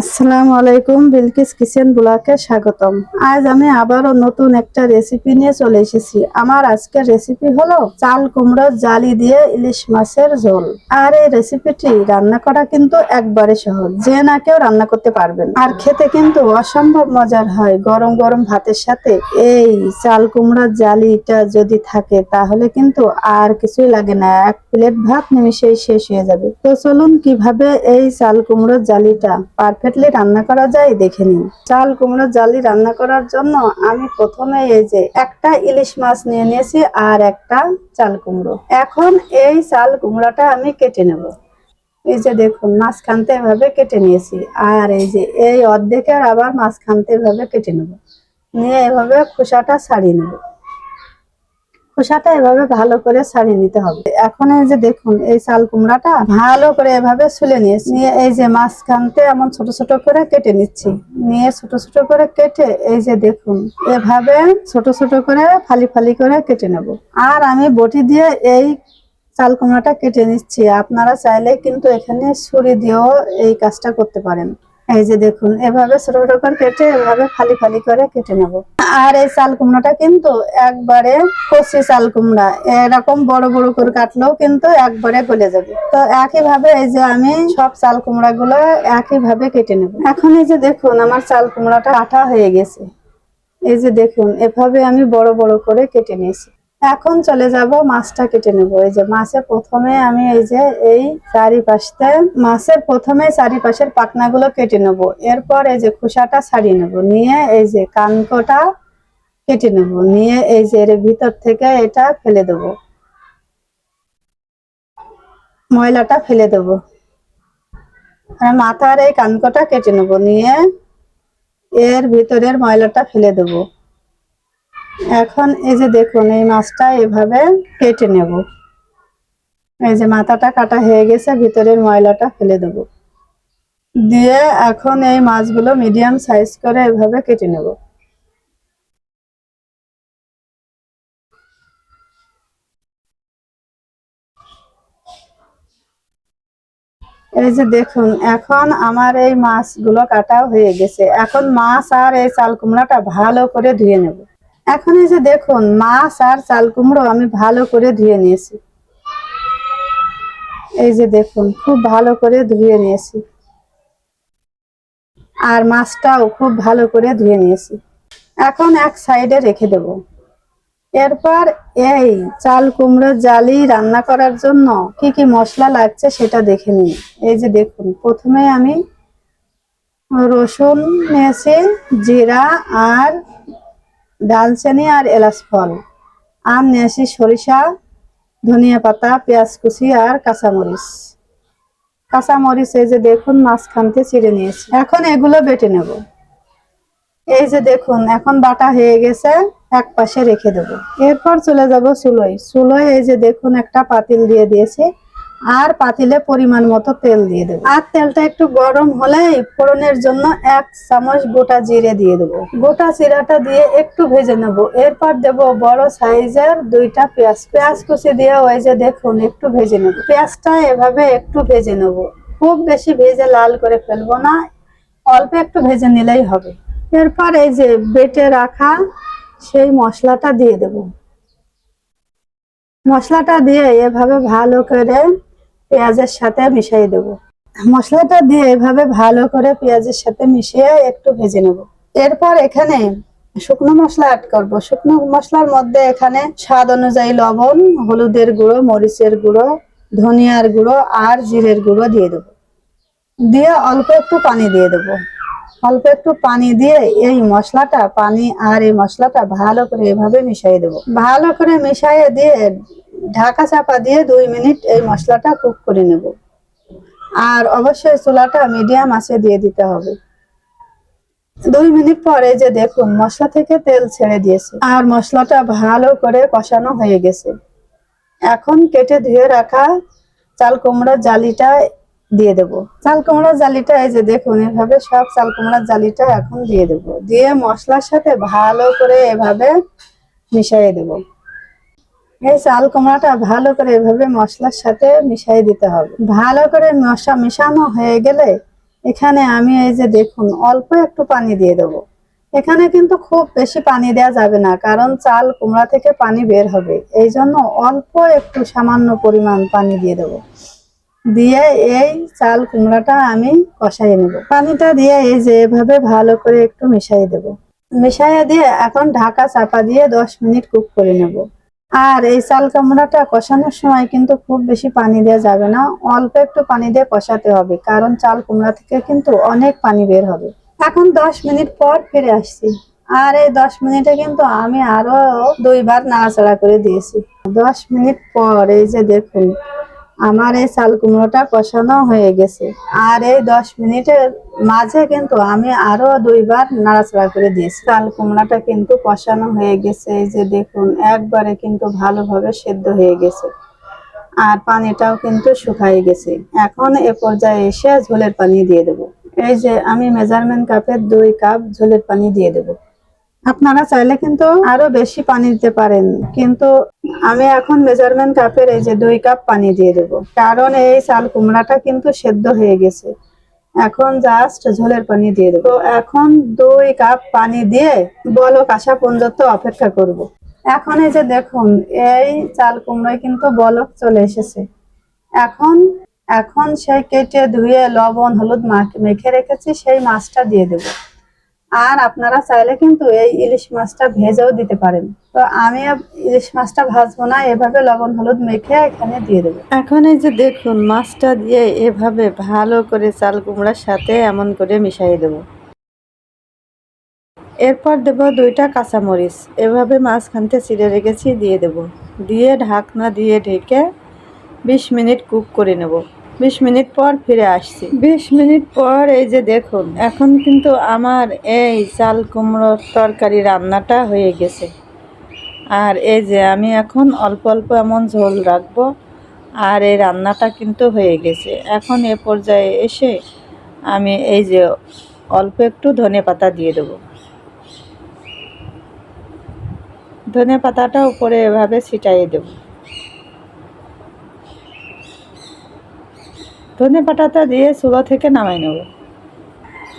আসসালামু আলাইকুম, বিলকিস কিচেন ব্লকে স্বাগতম। আজ আমি আবারও নতুন একটা রেসিপি নিয়ে চলে এসেছি। আমার আজকের রেসিপি হলো চাল কুমড়োর জালি দিয়ে ইলিশ মাছের ঝোল। আর এই রেসিপিটি রান্না করা কিন্তু একবারে সহজ। যে না কেউ রান্না করতে পারবেন। আর খেতে কিন্তু অসম্ভব মজার হয় গরম গরম ভাতের সাথে। এই চাল কুমড়োর জালিটা যদি থাকে, তাহলে কিন্তু আর কিছুই লাগে না। এক প্লেট ভাত নিমিশেই শেষ হয়ে যাবে। তো চলুন কীভাবে এই চাল কুমড়োর জালিটা পারফেক্টলি রান্না করা যায়, দেখে নিন। চাল কুমড়োর জালি রান্না করার জন্য আমি প্রথমে এই যে একটা ইলিশ মাছ নিয়ে নিয়েছি আর একটা চাল কুমড়ো। এখন এই চাল কুমড়োটা আমি কেটে নেব। এই যে দেখুন মাঝখানতে এভাবে কেটে নিয়েছি। আর এই যে এই অর্ধেকের আবার মাঝখানতে এভাবে কেটে নেব। নিয়ে এভাবে খোসাটা ছাড়িয়ে নেব। খোসাটা এভাবে ভালো করে ছাড়িয়ে নিতে হবে। এখন এই যে দেখুন, এই চাল কুমড়াটা ভালো করে এভাবে ছুলে নিয়েছি। নিয়ে এই যে মাঝখানতে এমন ছোট ছোট করে কেটে নিচ্ছি। নিয়ে ছোট ছোট করে কেটে এই যে দেখুন, এভাবে ছোট ছোট করে ফালি ফালি করে কেটে নেব। আর আমি বটি দিয়ে এই চাল কুমড়াটা কেটে নিচ্ছি। আপনারা চাইলে কিন্তু এখানে ছুরি দিয়েও এই কাজটা করতে পারেন। এই যে দেখুন, এভাবে ছোট ছোট করে কেটে এভাবে ফালি ফালি করে কেটে নেব। আর এই চাল কুমড়াটা কিন্তু একবারে কচি চাল কুমড়া, এরকম বড় বড় করে কাটলেও কিন্তু একবারে গলে যাবে। তো একই ভাবে এই যে আমি সব চাল কুমড়া গুলো একই ভাবে কেটে নেব। এখন এই যে দেখুন, আমার চাল কুমড়াটা কাটা হয়ে গেছে। এই যে দেখুন, এভাবে আমি বড় বড় করে কেটে নিয়েছি। এখন চলে যাব মাছটা কেটে নেব। এই যে মাছে প্রথমে আমি এই যে এই চারিপাশে মাছের প্রথমে চারিপাশের পাখনাগুলো কেটে নেব। এরপর এই যে খোসাটা ছাড়িয়ে নেব। নিয়ে এই যে কানকোটা কেটে নেব। নিয়ে এই যে এর ভিতর থেকে এটা ফেলে দেব। ময়লাটা ফেলে দেব। মাথার এই কানকোটা কেটে নেব। নিয়ে এর ভিতরের ময়লাটা ফেলে দেবো। এখন এই যে দেখুন, এই মাছটা এভাবে কেটে নেব। এই যে মাথাটা কাটা হয়ে গেছে, ভিতরের ময়লাটা ফেলে দেব। দিয়ে এখন এই মাছগুলো মিডিয়াম সাইজ করে এভাবে কেটে নেব। এই যে দেখুন, এখন আমার এই মাছগুলো কাটা হয়ে গেছে। এখন মাছ আর এই চাল কুমড়াটা ভালো করে ধুয়ে নেব। এখন এই যে দেখুন, মাছ আর চাল কুমড়ো আমি ভালো করে ধুয়ে নিয়েছি। এই যে দেখুন, খুব ভালো করে ধুয়ে নিয়েছি। আর মাছটাও খুব ভালো করে ধুয়ে নিয়েছি। এখন এক সাইডে রেখে দেব। এরপর এই চাল কুমড়োর জালি রান্না করার জন্য কি কি মশলা লাগছে সেটা দেখে নিই। এই যে দেখুন, প্রথমে আমি রসুন নিয়েছি, জিরা আর দালচিনি আর এলাচ ফল। আর নিয়েছি সরিষা, ধনিয়া পাতা, পেঁয়াজ কুচি আর কাঁচামরিচ। কাঁচামরিচ এই যে দেখুন মাঝখানতে চিড়ে নিয়েছি। এখন এগুলো বেটে নেব। এই যে দেখুন, এখন বাটা হয়ে গেছে, এক পাশে রেখে দেব। এরপর চলে যাব চুলোয় চুলোয় এই যে দেখুন, একটা পাতিল দিয়ে দিয়েছি। আর পাতিলে পরিমাণ মতো তেল দিয়ে দেবো। আর তেলটা একটু গরম হলে ফোড়নের জন্য এক চামচ গোটা জিরে দিয়ে দেবো। গোটা জিরাটা দিয়ে একটু ভেজে নেব। এরপর দেব বড় সাইজের দুইটা পেঁয়াজ। পেঁয়াজ কুচি দিয়ে ওই যে দেখুন, একটু ভেজে নেব। পেঁয়াজটা এভাবে একটু ভেজে নেব। খুব বেশি ভেজে লাল করে ফেলব না, অল্প একটু ভেজে নিলেই হবে। এরপর এই যে বেটে রাখা সেই মশলাটা দিয়ে দেব। মশলাটা দিয়ে এভাবে ভালো করে পেঁয়াজের সাথে মিশিয়ে দেব। মশলাটা দিয়ে এভাবে ভালো করে পেঁয়াজের সাথে মিশিয়ে একটু ভেজে নেব। এরপর এখানে শুকনো মশলা অ্যাড করব। শুকনো মশলার মধ্যে এখানে স্বাদ অনুযায়ী লবণ, হলুদের গুঁড়ো, মরিচের গুঁড়ো, ধনিয়ার গুঁড়ো আর জিরের গুঁড়ো দিয়ে দেবো। দিয়ে অল্প একটু পানি দিয়ে দেবো। অল্প একটু পানি দিয়ে এই মশলাটা, পানি আর এই মশলাটা ভালো করে এভাবে মিশিয়ে দেবো। ভালো করে মিশিয়ে দিয়ে ঢাকা চাপা দিয়ে দুই মিনিট এই মশলাটা কুক করে নেব। আর অবশ্যই চুলাটা মিডিয়াম আঁচে দিয়ে দিতে হবে। দুই মিনিট পরে যে দেখুন মশলা থেকে তেল ছেড়ে দিয়েছে। আর মশলাটা ভালো করে কষানো হয়ে গেছে। এখন কেটে ধুয়ে রাখা চাল কুমড়ার জালিটা দিয়ে দেব। চাল কুমড়ার জালিটা এই যে দেখুন, এভাবে সব চাল কুমড়ার জালিটা এখন দিয়ে দেব। দিয়ে মশলার সাথে ভালো করে এভাবে মিশিয়ে দেব। এই চাল কুমড়াটা ভালো করে এভাবে মশলার সাথে মিশিয়ে দিতে হবে। ভালো করে মশা মিশানো হয়ে গেলে এখানে আমি এই যে দেখুন, অল্প একটু পানি দিয়ে দেবো। এখানে কিন্তু খুব বেশি পানি দেওয়া যাবে না, কারণ চাল কুমড়া থেকে পানি বের হবে। এই জন্য অল্প একটু সামান্য পরিমাণ পানি দিয়ে দেবো। দিয়ে এই চাল কুমড়াটা আমি কষাই নেব। পানিটা দিয়ে এই যে এভাবে ভালো করে একটু মিশাই দেব। মিশাইয়ে দিয়ে এখন ঢাকা চাপা দিয়ে দশ মিনিট কুক করে নেব। আর এই চাল কুমড়াটা কষানোর সময় কিন্তু খুব বেশি পানি দেওয়া যাবে না। অল্প একটু পানি দিয়ে কষাতে হবে, কারণ চাল কুমড়া থেকে কিন্তু অনেক পানি বের হবে। এখন দশ মিনিট পর ফিরে আসছি। আর এই দশ মিনিটে কিন্তু আমি আরও দুইবার নাড়াচাড়া করে দিয়েছি। দশ মিনিট পর এই যে দেখুন আমার এই চাল কুমড়োটা কষানো হয়ে গেছে। আর এই দশ মিনিটের মাঝে কিন্তু আমি আরও দুইবার নাড়াচাড়া করে দিয়েছি। চাল কুমড়াটা কিন্তু কষানো হয়ে গেছে। এই যে দেখুন, একবারে কিন্তু ভালোভাবে সেদ্ধ হয়ে গেছে। আর পানিটাও কিন্তু শুকাই গেছে। এখন এ পর্যায়ে এসে ঝোলের পানি দিয়ে দেব। এই যে আমি মেজারমেন্ট কাপের দুই কাপ ঝোলের পানি দিয়ে দেব। আপনারা চাইলে কিন্তু আরও বেশি পানি দিতে পারেন। কিন্তু আমি এখন মেজারমেন্ট কাপের এই যে দুই কাপ পানি দিয়ে দেব। কারণ এই চাল কুমড়াটা কিন্তু সেদ্ধ হয়ে গেছে। এখন জাস্ট ঝোলের পানি দিয়ে দেবো। এখন দুই কাপ পানি দিয়ে বলক আসা পর্যন্ত অপেক্ষা করব। এখন এই যে দেখুন, এই চাল কুমড়োয় কিন্তু বলক চলে এসেছে। এখন এখন সেই কেটে ধুয়ে লবণ, হলুদ মাখ- মেখে রেখেছি, সেই মাছটা দিয়ে দেব। আর আপনারা চাইলে কিন্তু এই ইলিশ মাছটা ভেজেও দিতে পারেন। তো আমি ইলিশ মাছটা ভাজবো না, এভাবে লবণ, হলুদ মেখে এখানে দিয়ে দেবো। এখন এই যে দেখুন, মাছটা দিয়ে এভাবে ভালো করে চাল কুমড়ার সাথে এমন করে মিশিয়ে দেবো। এরপর দেব দুইটা কাঁচামরিচ। এভাবে মাঝখানতে চিড়ে রেখেছি, দিয়ে দেব। দিয়ে ঢাকনা দিয়ে ঢেকে বিশ মিনিট কুক করে নেব। বিশ মিনিট পর ফিরে আসছি। বিশ মিনিট পর এই যে দেখুন, এখন কিন্তু আমার এই চাল কুমড়োর তরকারি রান্নাটা হয়ে গেছে। আর এই যে আমি এখন অল্প অল্প এমন ঝোল রাখব, আর এই রান্নাটা কিন্তু হয়ে গেছে। এখন এ পর্যায়ে এসে আমি এই যে অল্প একটু ধনে পাতা দিয়ে দেবো। ধনে পাতাটা উপরে এভাবে ছিটাইয়ে দেব। ধনে পাটাটা দিয়ে চুলো থেকে নামাই নেব।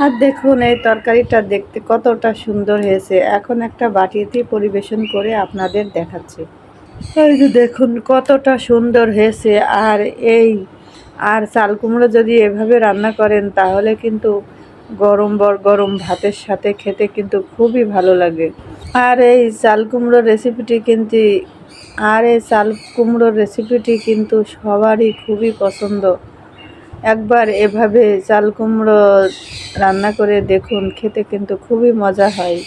আর দেখুন, এই তরকারিটা দেখতে কতটা সুন্দর হয়েছে। এখন একটা বাটিতে পরিবেশন করে আপনাদের দেখাচ্ছি। এই যে দেখুন, কতটা সুন্দর হয়েছে। আর এই, আর চাল কুমড়ো যদি এভাবে রান্না করেন, তাহলে কিন্তু গরম বর, গরম ভাতের সাথে খেতে কিন্তু খুবই ভালো লাগে। আর এই চাল কুমড়োর রেসিপিটি কিন্তু, আর এই চাল কুমড়োর রেসিপিটি কিন্তু সবারই খুবই পছন্দ। একবার এভাবে চাল কুমড়ো রান্না করে দেখুন, খেতে কিন্তু খুবই মজা হয়।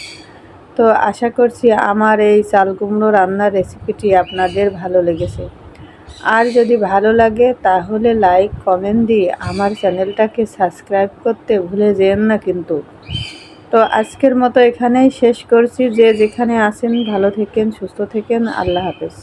তো আশা করছি আমার এই চাল কুমড়ো রান্নার রেসিপিটি আপনাদের ভালো লেগেছে। আর যদি ভালো লাগে, তাহলে লাইক, কমেন্ট দিয়ে আমার চ্যানেলটাকে সাবস্ক্রাইব করতে ভুলে যেন না কিন্তু। তো আজকের মতো এখানেই শেষ করছি। যে যেখানে আসেন ভালো থেকেন, সুস্থ থেকেন, আল্লাহ হাফেজ।